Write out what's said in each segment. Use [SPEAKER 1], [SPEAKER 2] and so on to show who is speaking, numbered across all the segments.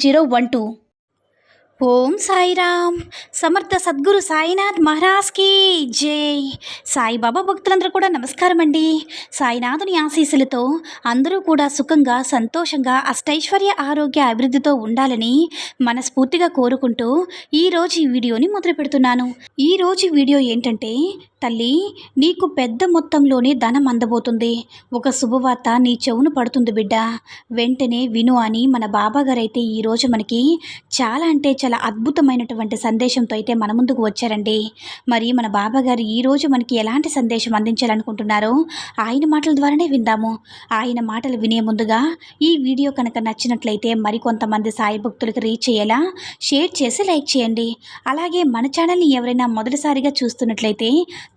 [SPEAKER 1] zero one two Om Sairam. Samarth Sadguru Sainath మహారాజ్కి జై. సాయిబాబా భక్తులందరూ కూడా నమస్కారం అండి సాయినాథుని ఆశీస్సులతో అందరూ కూడా సుఖంగా సంతోషంగా అష్టైశ్వర్య ఆరోగ్య అభివృద్ధితో ఉండాలని మనస్ఫూర్తిగా కోరుకుంటూ ఈరోజు ఈ వీడియోని మొదలు పెడుతున్నాను. ఈరోజు వీడియో ఏంటంటే తల్లి నీకు పెద్ద మొత్తంలోనే ధనం అందబోతుంది. ఒక శుభవార్త నీ చెవును పడుతుంది బిడ్డ. వెంటనే విను అని మన బాబాగారైతే ఈరోజు మనకి చాలా అంటే చాలా అద్భుతమైనటువంటి సందేశంతో అయితే మన ముందుకు వచ్చారండి. మరి మన బాబాగారు ఈరోజు మనకి ఎలాంటి సందేశం అందించాలనుకుంటున్నారో ఆయన మాటల ద్వారానే విందాము. ఆయన మాటలు వినే ముందుగా ఈ వీడియో కనుక నచ్చినట్లయితే మరికొంతమంది సాయి భక్తులకు రీచ్ అయ్యేలా షేర్ చేసి లైక్ చేయండి. అలాగే మన ఛానల్ని ఎవరైనా మొదటిసారిగా చూస్తున్నట్లయితే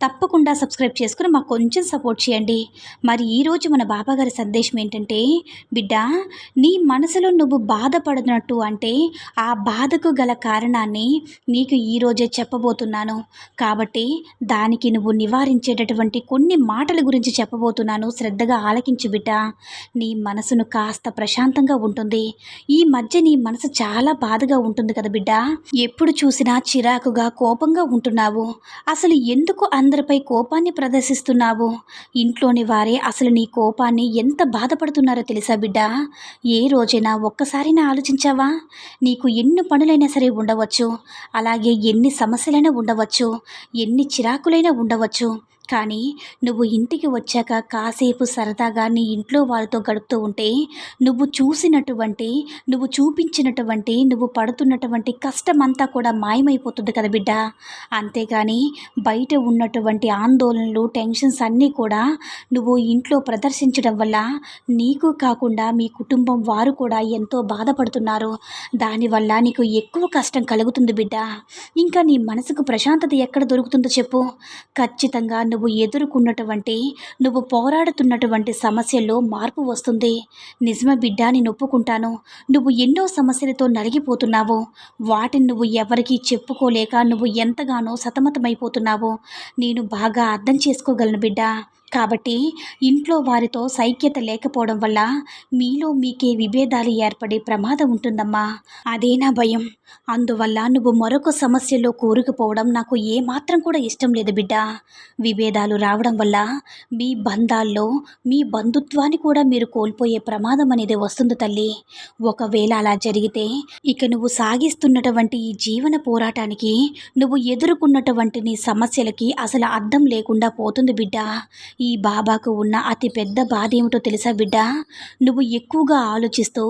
[SPEAKER 1] తప్పకుండా సబ్స్క్రైబ్ చేసుకుని మాకు కొంచెం సపోర్ట్ చేయండి. మరి ఈరోజు మన బాబాగారి సందేశం ఏంటంటే బిడ్డ నీ మనసులో నువ్వు బాధపడుతున్నట్టు అంటే ఆ బాధకు గల కారణాన్ని నీకు ఈరోజే చెప్పబోతున్నాను. కాబట్టి దానికి నువ్వు నివారించేటటువంటి కొన్ని మాటల గురించి చెప్పబోతున్నాను. శ్రద్ధగా ఆలకించు బిడ్డ. నీ మనసును కాస్త ప్రశాంతంగా ఉంటుంది. ఈ మధ్య నీ మనసు చాలా బాధగా ఉంటుంది కదా బిడ్డ. ఎప్పుడు చూసినా చిరాకుగా కోపంగా ఉంటున్నావు. అసలు ఎందుకు అందరిపై కోపాన్ని ప్రదర్శిస్తున్నావు? ఇంట్లోని వారే అసలు నీ కోపాన్ని ఎంత బాధపడుతున్నారో తెలుసా బిడ్డ? ఏ రోజైనా ఒక్కసారైనా ఆలోచించావా? నీకు ఎన్ని పనులైనా సరే ఉండవచ్చు. అలాగే ఎన్ని సమస్యలైనా ఉండవచ్చు. ఎన్ని చిరాకులైనా ఉండవచ్చు. కానీ నువ్వు ఇంటికి వచ్చాక కాసేపు సరదాగా నీ ఇంట్లో వాళ్ళతో గడుపుతూ ఉంటే నువ్వు చూసినటువంటి నువ్వు చూపించినటువంటి నువ్వు పడుతున్నటువంటి కష్టమంతా కూడా మాయమైపోతుంది కదా బిడ్డ. అంతేగాని బయట ఉన్నటువంటి ఆందోళనలు టెన్షన్స్ అన్నీ కూడా నువ్వు ఇంట్లో ప్రదర్శించడం వల్ల నీకు కాకుండా మీ కుటుంబం వారు కూడా ఎంతో బాధపడుతున్నారు. దానివల్ల నీకు ఎక్కువ కష్టం కలుగుతుంది బిడ్డ. ఇంకా నీ మనసుకు ప్రశాంతత ఎక్కడ దొరుకుతుందో చెప్పు. ఖచ్చితంగా నువ్వు ఎదుర్కొన్నటువంటి నువ్వు పోరాడుతున్నటువంటి సమస్యల్లో మార్పు వస్తుంది. నిజమే బిడ్డ నేను ఒప్పుకుంటాను. నువ్వు ఎన్నో సమస్యలతో నలిగిపోతున్నావు. వాటిని నువ్వు ఎవరికీ చెప్పుకోలేక నువ్వు ఎంతగానో సతమతమైపోతున్నావు. నేను బాగా అర్థం చేసుకోగలను బిడ్డ. కాబట్టి ఇంట్లో వారితో సైక్యత లేకపోవడం వల్ల మీలో మీకే విభేదాలు ఏర్పడే ప్రమాదం ఉంటుందమ్మా. అదేనా భయం. అందువల్ల నువ్వు మరొక సమస్యలో కూరుకుపోవడం నాకు ఏమాత్రం కూడా ఇష్టం లేదు బిడ్డ. విభేదాలు రావడం వల్ల మీ బంధాల్లో మీ బంధుత్వాన్ని కూడా మీరు కోల్పోయే ప్రమాదం అనేది వస్తుంది తల్లి. ఒకవేళ అలా జరిగితే ఇక నువ్వు సాగిస్తున్నటువంటి ఈ జీవన పోరాటానికి నువ్వు ఎదుర్కొన్నటువంటి నీ సమస్యలకి అసలు అర్థం లేకుండా పోతుంది బిడ్డ. ఈ బాబాకు ఉన్న అతి పెద్ద బాధ ఏమిటో తెలుసా బిడ్డ? నువ్వు ఎక్కువగా ఆలోచిస్తూ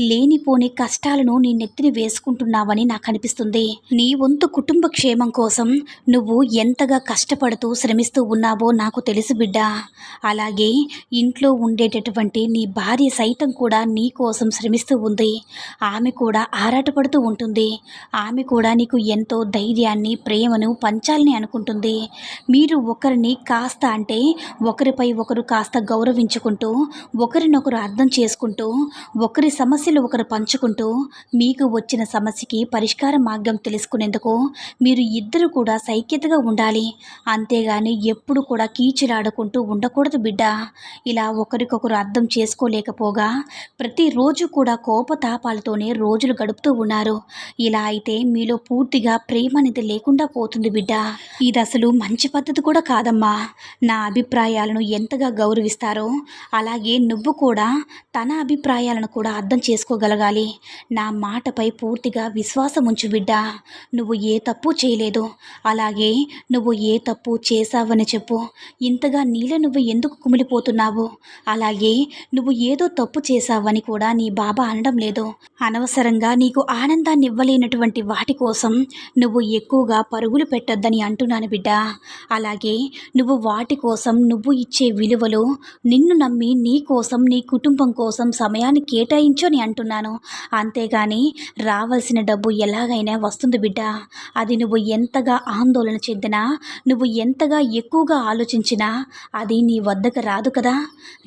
[SPEAKER 1] లేనిపోని కష్టాలను నీ నెత్తిని వేసుకుంటున్నావని నాకు అనిపిస్తుంది నీ వంతు కుటుంబ క్షేమం కోసం నువ్వు ఎంతగా కష్టపడుతూ శ్రమిస్తూ ఉన్నావో నాకు తెలుసు బిడ్డ. అలాగే ఇంట్లో ఉండేటటువంటి నీ భార్య సైతం కూడా నీ కోసం శ్రమిస్తూ ఉంది. ఆమె కూడా ఆరాటపడుతూ ఉంటుంది. ఆమె కూడా నీకు ఎంతో ధైర్యాన్ని ప్రేమను పంచాలని అనుకుంటుంది. మీరు ఒకరిని కాస్త అంటే ఒకరిపై ఒకరు కాస్త గౌరవించుకుంటూ ఒకరినొకరు అర్థం చేసుకుంటూ ఒకరి సమస్యలు ఒకరు పంచుకుంటూ మీకు వచ్చిన సమస్యకి పరిష్కార మార్గం తెలుసుకునేందుకు మీరు ఇద్దరు కూడా సైక్యతగా ఉండాలి. అంతేగాని ఎప్పుడు కూడా కీచులాడుకుంటూ ఉండకూడదు బిడ్డ. ఇలా ఒకరికొకరు అర్థం చేసుకోలేకపోగా ప్రతిరోజు కూడా కోపతాపాలతోనే రోజులు గడుపుతూ ఉన్నారు. ఇలా అయితే మీలో పూర్తిగా ప్రేమ అనేది లేకుండా పోతుంది బిడ్డ. ఇది అసలు మంచి పద్ధతి కూడా కాదమ్మా. నా అభిప్రాయం అభిప్రాయాలను ఎంతగా గౌరవిస్తారో అలాగే నువ్వు కూడా తన అభిప్రాయాలను కూడా అర్థం చేసుకోగలగాలి. నా మాటపై పూర్తిగా విశ్వాసం ఉంచు బిడ్డ. నువ్వు ఏ తప్పు చేయలేదు. అలాగే నువ్వు ఏ తప్పు చేశావని చెప్పు. ఇంతగా నీలో నువ్వు ఎందుకు కుమిలిపోతున్నావు? అలాగే నువ్వు ఏదో తప్పు చేశావని కూడా నీ బాబా అనడం లేదు. అనవసరంగా నీకు ఆనందాన్ని ఇవ్వలేనటువంటి వాటి కోసం నువ్వు ఎక్కువగా పరుగులు పెట్టొద్దని అంటున్నాను బిడ్డ. అలాగే నువ్వు వాటి కోసం నువ్వు ఇచ్చే విలువలు నిన్ను నమ్మి నీ కోసం నీ కుటుంబం కోసం సమయాన్ని కేటాయించని అంటున్నాను. అంతేగాని రావాల్సిన డబ్బు ఎలాగైనా వస్తుంది బిడ్డ. అది నువ్వు ఎంతగా ఆందోళన చెందినా నువ్వు ఎంతగా ఎక్కువగా ఆలోచించినా అది నీ వద్దకు రాదు కదా.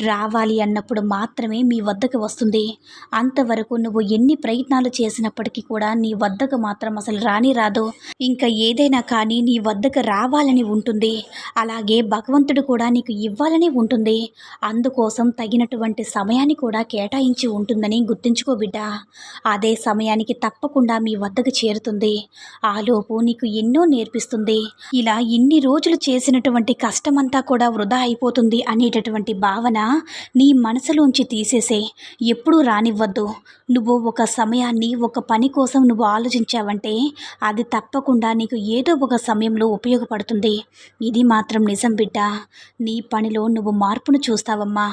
[SPEAKER 1] రావాలి అన్నప్పుడు మాత్రమే మీ వద్దకు వస్తుంది. అంతవరకు నువ్వు ఎన్ని ప్రయత్నాలు చేసినప్పటికీ కూడా నీ వద్దకు మాత్రం అసలు రాని రాదు. ఇంకా ఏదైనా కానీ నీ వద్దకు రావాలని ఉంటుంది. అలాగే భగవంతుడు కూడా నీకు ఇవ్వాలని ఉంటుంది. అందుకోసం తగినటువంటి సమయాన్ని కూడా కేటాయించి ఉంటుందని గుర్తుంచుకో బిడ్డ. అదే సమయానికి తప్పకుండా మీ వద్దకు చేరుతుంది. ఆలోపు నీకు ఎన్నో నేర్పిస్తుంది. ఇలా ఇన్ని రోజులు చేసినటువంటి కష్టమంతా కూడా వృధా అయిపోతుంది అనేటటువంటి భావన నీ మనసులోంచి తీసేసే. ఎప్పుడూ రానివ్వద్దు. నువ్వు ఒక సమయాన్ని ఒక పని కోసం నువ్వు ఆలోచించావంటే అది తప్పకుండా నీకు ఏదో ఒక సమయంలో ఉపయోగపడుతుంది. ఇది మాత్రం నిజం బిడ్డ. నీ పనిలో నువ్వు మార్పును చూస్తావమ్మా.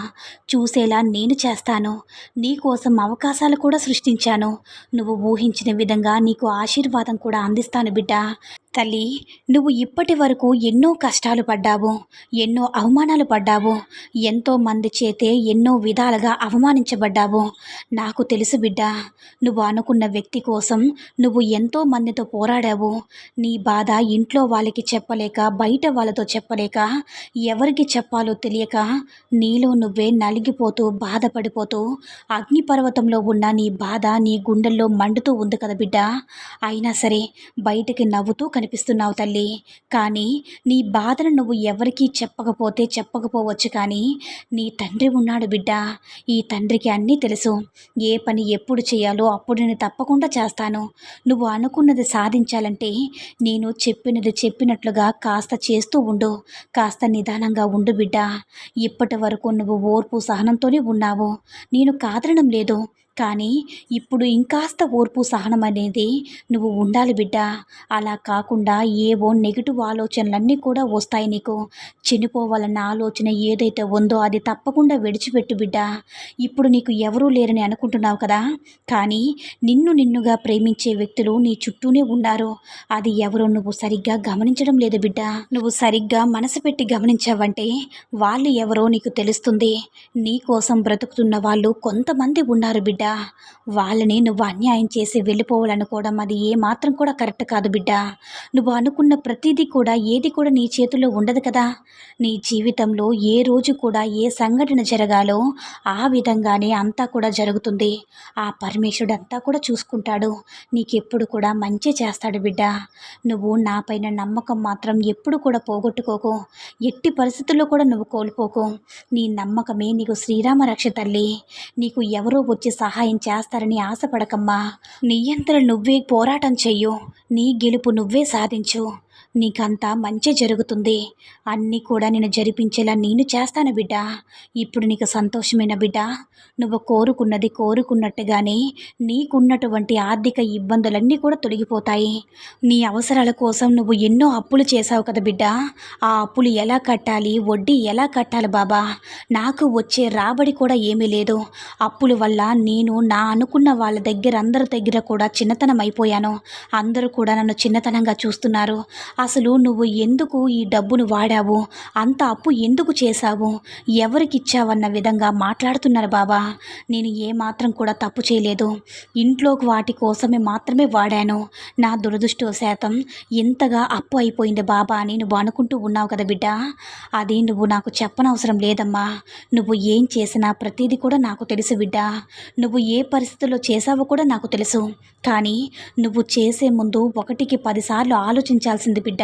[SPEAKER 1] చూసేలా నేను చేస్తాను. నీకోసం అవకాశాలు కూడా సృష్టించాను. నువ్వు ఊహించిన విధంగా నీకు ఆశీర్వాదం కూడా అందిస్తాను బిడ్డ. తల్లి నువ్వు ఇప్పటి వరకు ఎన్నో కష్టాలు పడ్డావు ఎన్నో అవమానాలు పడ్డావు ఎంతో మంది చేతే ఎన్నో విధాలుగా అవమానించబడ్డావు. నాకు తెలుసు బిడ్డ నువ్వు అనుకున్న వ్యక్తి కోసం నువ్వు ఎంతో మందితో పోరాడావు. నీ బాధ ఇంట్లో వాళ్ళకి చెప్పలేక బయట వాళ్ళతో చెప్పలేక ఎవరికి చెప్పాలో తెలియక నీలో నువ్వే నలిగిపోతూ బాధపడిపోతూ అగ్నిపర్వతంలో ఉన్న నీ బాధ నీ గుండెల్లో మండుతూ ఉంది కదా బిడ్డ. అయినా సరే బయటికి నవ్వుతూ కనిపి కనిపిస్తున్నావు తల్లి. కానీ నీ బాధను నువ్వు ఎవరికీ చెప్పకపోతే చెప్పకపోవచ్చు కానీ నీ తండ్రి ఉన్నాడు బిడ్డ. ఈ తండ్రికి అన్నీ తెలుసు. ఏ పని ఎప్పుడు చేయాలో అప్పుడు నేను తప్పకుండా చేస్తాను. నువ్వు అనుకున్నది సాధించాలంటే నేను చెప్పినది చెప్పినట్లుగా కాస్త చేస్తూ ఉండు. కాస్త నిదానంగా ఉండు బిడ్డ. ఇప్పటి వరకు నువ్వు ఓర్పు సహనంతోనే ఉన్నావు. నేను కాదనడం లేదు. కానీ ఇప్పుడు ఇంకాస్త ఓర్పు సహనం అనేది నువ్వు ఉండాలి బిడ్డ. అలా కాకుండా ఏవో నెగిటివ్ ఆలోచనలన్నీ కూడా వస్తాయి నీకు. చనిపోవాలన్న ఆలోచన ఏదైతే ఉందో అది తప్పకుండా విడిచిపెట్టు బిడ్డ. ఇప్పుడు నీకు ఎవరూ లేరని అనుకుంటున్నావు కదా? కానీ నిన్ను నిన్నుగా ప్రేమించే వ్యక్తులు నీ చుట్టూనే ఉన్నారు. అది ఎవరో నువ్వు సరిగ్గా గమనించడం లేదు బిడ్డ. నువ్వు సరిగ్గా మనసు పెట్టి గమనించావంటే వాళ్ళు ఎవరో నీకు తెలుస్తుంది. నీ కోసం బ్రతుకుతున్న వాళ్ళు కొంతమంది ఉన్నారు బిడ్డ. వాళ్ళని నువ్వు అన్యాయం చేసి వెళ్ళిపోవాలనుకోవడం అది ఏ మాత్రం కూడా కరెక్ట్ కాదు బిడ్డ. నువ్వు అనుకున్న ప్రతిదీ కూడా ఏది కూడా నీ చేతుల్లో ఉండదు కదా. నీ జీవితంలో ఏ రోజు కూడా ఏ సంఘటన జరగాలో ఆ విధంగానే అంతా కూడా జరుగుతుంది. ఆ పరమేశ్వరుడు అంతా కూడా చూసుకుంటాడు. నీకెప్పుడు కూడా మంచి చేస్తాడు బిడ్డ. నువ్వు నా పైన నమ్మకం మాత్రం ఎప్పుడు కూడా పోగొట్టుకోకు. ఎట్టి పరిస్థితుల్లో కూడా నువ్వు కోల్పోకు. నీ నమ్మకమే నీకు శ్రీరామ రక్ష తల్లి. నీకు ఎవరో వచ్చి సహాయం చేస్తారని ఆశపడకమ్మా. నీ నువ్వే పోరాటం చెయ్యు. నీ గెలుపు నువ్వే సాధించు. నీకంతా మంచి జరుగుతుంది. అన్నీ కూడా నేను జరిపించేలా నేను చేస్తాను బిడ్డ. ఇప్పుడు నీకు సంతోషమైన బిడ్డ. నువ్వు కోరుకున్నది కోరుకున్నట్టుగానే నీకున్నటువంటి ఆర్థిక ఇబ్బందులన్నీ కూడా తొలగిపోతాయి. నీ అవసరాల కోసం నువ్వు ఎన్నో అప్పులు చేశావు కదా బిడ్డ. ఆ అప్పులు ఎలా కట్టాలి? వడ్డీ ఎలా కట్టాలి బాబా? నాకు వచ్చే రాబడి కూడా ఏమీ లేదు. అప్పుల వల్ల నేను నా అనుకున్న వాళ్ళ దగ్గర అందరి దగ్గర కూడా చిన్నతనం అయిపోయాను. అందరూ కూడా నన్ను చిన్నతనంగా చూస్తున్నారు. అసలు నువ్వు ఎందుకు ఈ డబ్బును వాడావు? అంత అప్పు ఎందుకు చేశావు? ఎవరికి ఇచ్చావన్న విధంగా మాట్లాడుతున్నారు బాబా. నేను ఏమాత్రం కూడా తప్పు చేయలేదు. ఇంట్లోకి వాటి కోసమే మాత్రమే వాడాను. నా దురదృష్టవశాతం ఇంతగా అప్పు అయిపోయింది బాబా అని నువ్వు అనుకుంటూ ఉన్నావు కదా బిడ్డ. అది నువ్వు నాకు చెప్పనవసరం లేదమ్మా. నువ్వు ఏం చేసినా ప్రతిదీ కూడా నాకు తెలుసు బిడ్డ. నువ్వు ఏ పరిస్థితుల్లో చేసావో కూడా నాకు తెలుసు. కానీ నువ్వు చేసే ముందు ఒకటికి పదిసార్లు ఆలోచించాల్సింది బిడ్డ.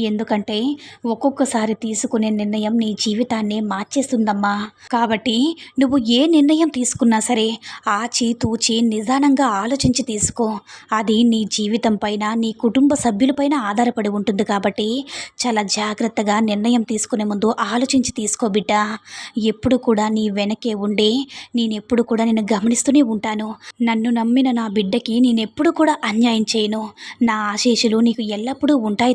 [SPEAKER 1] ఎందుకంటే ఒక్కొక్కసారి తీసుకునే నిర్ణయం నీ జీవితాన్ని మార్చేస్తుందమ్మా. కాబట్టి నువ్వు ఏ నిర్ణయం తీసుకున్నా సరే ఆచి తూచి నిదానంగా ఆలోచించి తీసుకో. అది నీ జీవితం పైన నీ కుటుంబ సభ్యులపైన ఆధారపడి ఉంటుంది కాబట్టి చాలా జాగ్రత్తగా నిర్ణయం తీసుకునే ముందు ఆలోచించి తీసుకో బిడ్డ. ఎప్పుడు కూడా నీ వెనకే ఉండి నేను ఎప్పుడు కూడా నేను గమనిస్తూనే ఉంటాను. నన్ను నమ్మిన నా బిడ్డకి నేను ఎప్పుడు కూడా అన్యాయం చేయను. నా ఆశీస్సులు నీకు ఎల్లప్పుడూ ఉంటాయి